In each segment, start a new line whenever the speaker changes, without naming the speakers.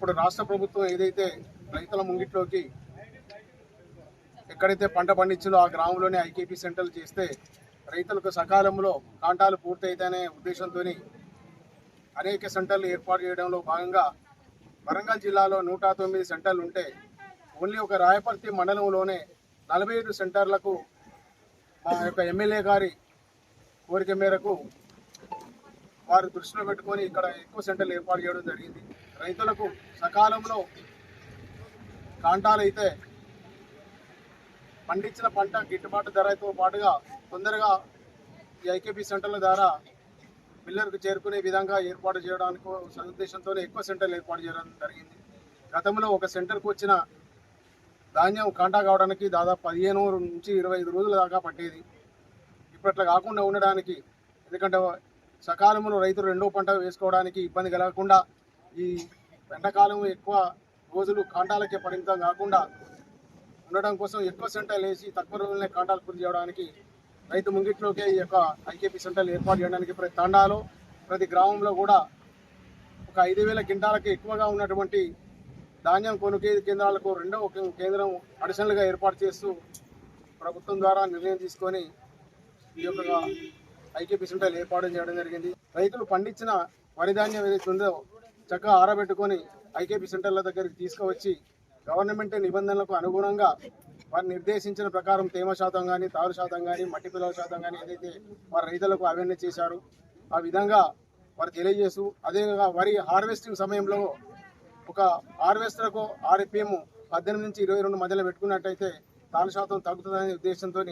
ఇప్పుడు రాష్ట్ర ప్రభుత్వం ఏదైతే రైతుల ముంగిట్లోకి ఎక్కడైతే పంట పండించిందో ఆ గ్రామంలోనే ఐకేపీ సెంటర్లు చేస్తే రైతులకు సకాలంలో కాంటాలు పూర్తయితేనే ఉద్దేశంతో అనేక సెంటర్లు ఏర్పాటు చేయడంలో భాగంగా వరంగల్ జిల్లాలో నూట తొమ్మిది సెంటర్లు ఉంటే ఓన్లీ ఒక రాయపర్తి మండలంలోనే నలభై ఏడు సెంటర్లకు మా యొక్క ఎమ్మెల్యే గారి కోరిక మేరకు వారు దృష్టిలో పెట్టుకొని ఇక్కడ ఎక్కువ సెంటర్లు ఏర్పాటు చేయడం జరిగింది. రైతులకు సకాలంలో కాంటాలు అయితే పండించిన పంట గిట్టుబాటు ధరతో పాటుగా తొందరగా ఈ ఐకేపీ సెంటర్ల ద్వారా మిల్లర్కు చేరుకునే విధంగా ఏర్పాటు చేయడానికి ఉద్దేశంతో ఎక్కువ సెంటర్లు ఏర్పాటు చేయడం జరిగింది. గతంలో ఒక సెంటర్కు వచ్చిన ధాన్యం కాంటా కావడానికి దాదాపు పదిహేను నుంచి ఇరవై ఐదు రోజుల దాకా పట్టేది. ఇప్పట్లో కాకుండా ఉండడానికి ఎందుకంటే సకాలంలో రైతులు రెండో పంట వేసుకోవడానికి ఇబ్బంది కలగకుండా ఈ ఎండాకాలం ఎక్కువ రోజులు కాంటాలకే పరిమితం కాకుండా ఉండడం కోసం ఎక్కువ సెంటర్లు వేసి తక్కువ రోజులనే కాంటాలు పూర్తి చేయడానికి రైతు ముంగిట్లోకే ఈ యొక్క ఐకేపీ సెంటర్లు ఏర్పాటు చేయడానికి ప్రతి తండాలో ప్రతి గ్రామంలో కూడా ఒక ఐదు వేల క్వింటాలకి ఎక్కువగా ఉన్నటువంటి ధాన్యం కొనుగోలు కేంద్రాలకు రెండో ఒక కేంద్రం అడిషనల్గా ఏర్పాటు చేస్తూ ప్రభుత్వం ద్వారా నిర్ణయం తీసుకొని ఈ యొక్క ఐకేపీ సెంటర్లు ఏర్పాటు చేయడం జరిగింది. రైతులు పండించిన వరి ధాన్యం ఏదైతే ఉందో చక్కగా ఆరబెట్టుకొని ఐకేపీ సెంటర్ల దగ్గరికి తీసుకువచ్చి గవర్నమెంట్ నిబంధనలకు అనుగుణంగా వారు నిర్దేశించిన ప్రకారం తేమ శాతం కానీ తారు శాతం కానీ మట్టి పిల్లల శాతం కానీ ఏదైతే వారు రైతులకు అవేర్నెస్ చేశారు ఆ విధంగా వారు తెలియజేస్తూ అదేవిధంగా వరి హార్వెస్టింగ్ సమయంలో ఒక హార్వెస్టర్కు ఆర్పిఎం పద్దెనిమిది నుంచి ఇరవై రెండు మధ్యలో పెట్టుకున్నట్టయితే తారు శాతం తగ్గుతుందనే ఉద్దేశంతో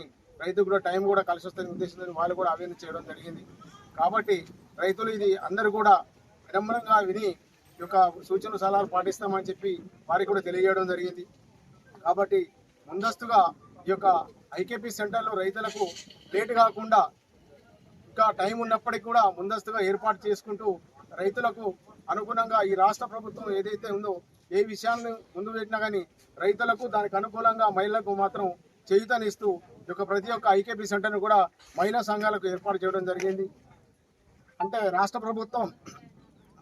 రైతు కూడా టైం కూడా కలిసి వస్తుందనే ఉద్దేశంతో వాళ్ళు కూడా అవేర్నెస్ చేయడం జరిగింది. కాబట్టి రైతులు ఇది అందరూ కూడా వినమ్రంగా విని యొక్క సూచనలు సలహాలు పాటిస్తామని చెప్పి వారికి కూడా తెలియజేయడం జరిగింది. కాబట్టి ముందస్తుగా ఈ యొక్క ఐకేపీ సెంటర్లో రైతులకు లేట్ కాకుండా ఇంకా టైం ఉన్నప్పటికీ కూడా ముందస్తుగా ఏర్పాటు చేసుకుంటూ రైతులకు అనుగుణంగా ఈ రాష్ట్ర ప్రభుత్వం ఏదైతే ఉందో ఏ విషయాన్ని ముందు పెట్టినా కానీ రైతులకు దానికి అనుకూలంగా మహిళలకు మాత్రం చేయుతనిస్తూ ఈ యొక్క ప్రతి ఒక్క ఐకేపీ సెంటర్ను కూడా మహిళా సంఘాలకు ఏర్పాటు చేయడం జరిగింది. అంటే రాష్ట్ర ప్రభుత్వం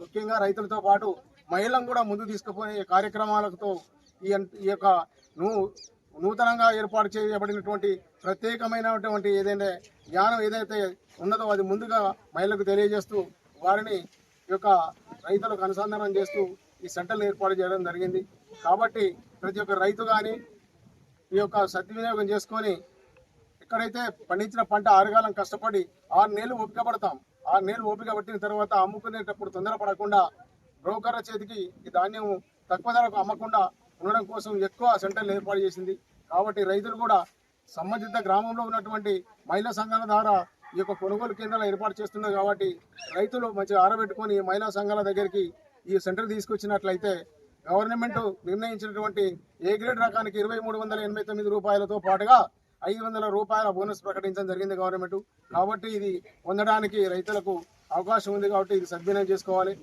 ముఖ్యంగా రైతులతో పాటు మహిళలను కూడా ముందు తీసుకుపోయే కార్యక్రమాలతో ఈ ఈ యొక్క నూ నూతనంగా ఏర్పాటు చేయబడినటువంటి ప్రత్యేకమైనటువంటి ఏదైతే జ్ఞానం ఏదైతే ఉన్నదో అది ముందుగా మహిళలకు తెలియజేస్తూ వారిని ఈ యొక్క రైతులకు అనుసంధానం చేస్తూ ఈ సెంటర్లు ఏర్పాటు చేయడం జరిగింది. కాబట్టి ప్రతి ఒక్క రైతు కానీ ఈ యొక్క సద్వినియోగం చేసుకొని ఎక్కడైతే పండించిన పంట ఆరుగాలం కష్టపడి ఆరు నెలలు ఓపిక ఆ ఆరు ఓపిక పట్టిన తర్వాత అమ్ముకునేటప్పుడు తొందరపడకుండా బ్రోకర్ల చేతికి ఈ ధాన్యం తక్కువ ధరకు అమ్మకుండా ఉండడం కోసం ఎక్కువ సెంటర్లు ఏర్పాటు చేసింది. కాబట్టి రైతులు కూడా సంబంధిత గ్రామంలో ఉన్నటువంటి మహిళా సంఘాల ద్వారా ఈ యొక్క కొనుగోలు కేంద్రాలు ఏర్పాటు చేస్తున్నారు కాబట్టి రైతులు మంచిగా ఆరబెట్టుకొని మహిళా సంఘాల దగ్గరికి ఈ సెంటర్ తీసుకొచ్చినట్లయితే గవర్నమెంట్ నిర్ణయించినటువంటి ఏ గ్రేడ్ రకానికి ఇరవై మూడు వందల ఎనభై తొమ్మిది రూపాయలతో పాటుగా ఐదు వందల రూపాయల బోనస్ ప్రకటించడం జరిగింది గవర్నమెంట్. కాబట్టి ఇది పొందడానికి రైతులకు అవకాశం ఉంది కాబట్టి ఇది సద్వినియోగం చేసుకోవాలి.